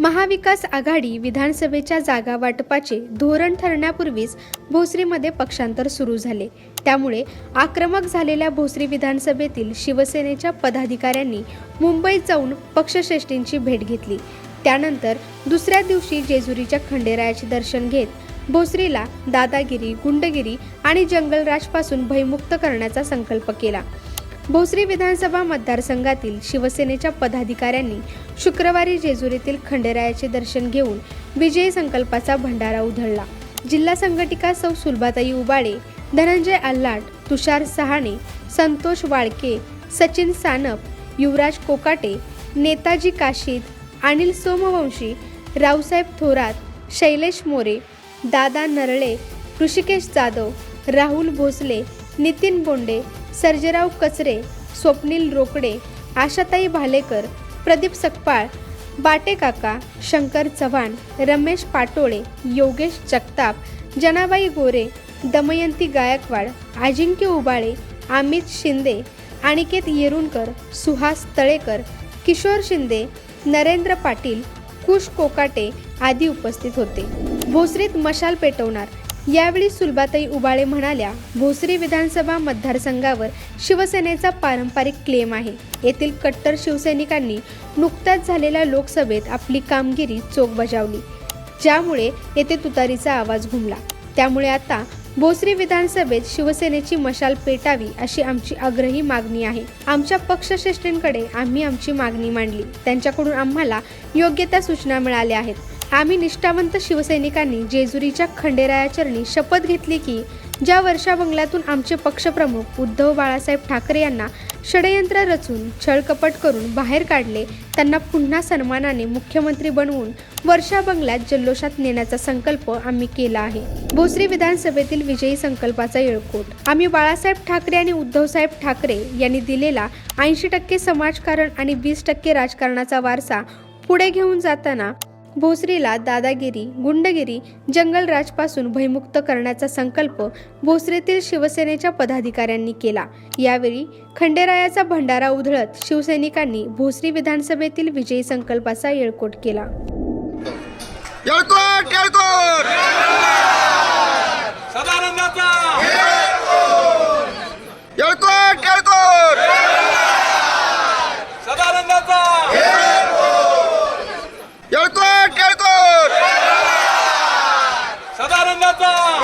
महाविकास आघाडी विधानसभेच्या जागा वाटपाचे धोरण ठरण्यापूर्वीच भोसरीमध्ये पक्षांतर सुरू झाले. त्यामुळे आक्रमक झालेल्या भोसरी विधानसभेतील शिवसेनेच्या पदाधिकाऱ्यांनी मुंबईत जाऊन पक्षश्रेष्ठींची भेट घेतली. त्यानंतर दुसऱ्या दिवशी जेजुरीच्या खंडेरायाचे दर्शन घेत भोसरीला दादागिरी गुंडगिरी आणि जंगलराजपासून भयमुक्त करण्याचा संकल्प केला. भोसरी विधानसभा मतदारसंघातील शिवसेनेच्या पदाधिकाऱ्यांनी शुक्रवारी जेजुरीतील खंडेरायाचे दर्शन घेऊन विजयी संकल्पाचा भंडारा उधळला. जिल्हा संघटिका सौ सुलभाताई उबाळे धनंजय आल्हाट तुषार सहाणे संतोष वाळके सचिन सानप युवराज कोकाटे नेताजी काशीद अनिल सोमवंशी रावसाहेब थोरात शैलेश मोरे दादा नरळे ऋषिकेश जाधव राहुल भोसले नितीन बोंडे सर्जेराव कचरे स्वप्नील रोकडे आशाताई भालेकर प्रदीप सकपाळ बाटे काका शंकर चव्हाण रमेश पाटोळे योगेश जगताप जनाबाई गोरे दमयंती गायकवाड अजिंक्य उबाळे अमित शिंदे अनिकेत येरुणकर सुहास तळेकर किशोर शिंदे नरेंद्र पाटील कुश कोकाटे आदी उपस्थित होते. भोसरीत मशाल पेटवणार यावेळी सुलभाताई उबाळे म्हणाल्या भोसरी विधानसभा मतदारसंघावर शिवसेनेचा पारंपरिक क्लेम आहे. येथील कट्टर शिवसैनिकांनी नुकत्याच झालेल्या लोकसभेत आपली कामगिरी चोख बजावली. ज्यामुळे येथे तुतारीचा आवाज घुमला. त्यामुळे आता भोसरी विधानसभेत शिवसेनेची मशाल पेटावी अशी आमची आग्रही मागणी आहे. आमच्या पक्षश्रेष्ठींकडे आम्ही आमची मागणी मांडली. त्यांच्याकडून आम्हाला योग्य त्या सूचना मिळाल्या आहेत. आम्ही निष्ठावंत शिवसैनिकांनी जेजुरीच्या खंडेरायाचरणी शपथ घेतली की ज्या वर्षा बंगल्यातून आमचे पक्षप्रमुख उद्धव बाळासाहेब ठाकरे यांना षडयंत्र रचून छळकपट करून बाहेर काढले त्यांना पुन्हा सन्मानाने मुख्यमंत्री बनवून वर्षा बंगल्यात जल्लोषात नेण्याचा संकल्प आम्ही केला आहे. भोसरी विधानसभेतील विजयी संकल्पाचा येळकोट. आम्ही बाळासाहेब ठाकरे आणि उद्धवसाहेब ठाकरे यांनी दिलेला ऐंशी टक्के समाजकारण आणि वीस टक्के राजकारणाचा वारसा पुढे घेऊन जाताना भोसरीला दादागिरी गुंडगिरी जंगलराजपासून भयमुक्त करण्याचा संकल्प भोसरीतील शिवसेनेच्या पदाधिकाऱ्यांनी केला. यावेळी खंडेरायाचा भंडारा उधळत शिवसैनिकांनी भोसरी विधानसभेतील विजयी संकल्पाचा येळकोट केला. येळकोट येळकोट! सदानंदाचा! येळकोट येळकोट! सदानंदाचा! येळकोट! संघाचा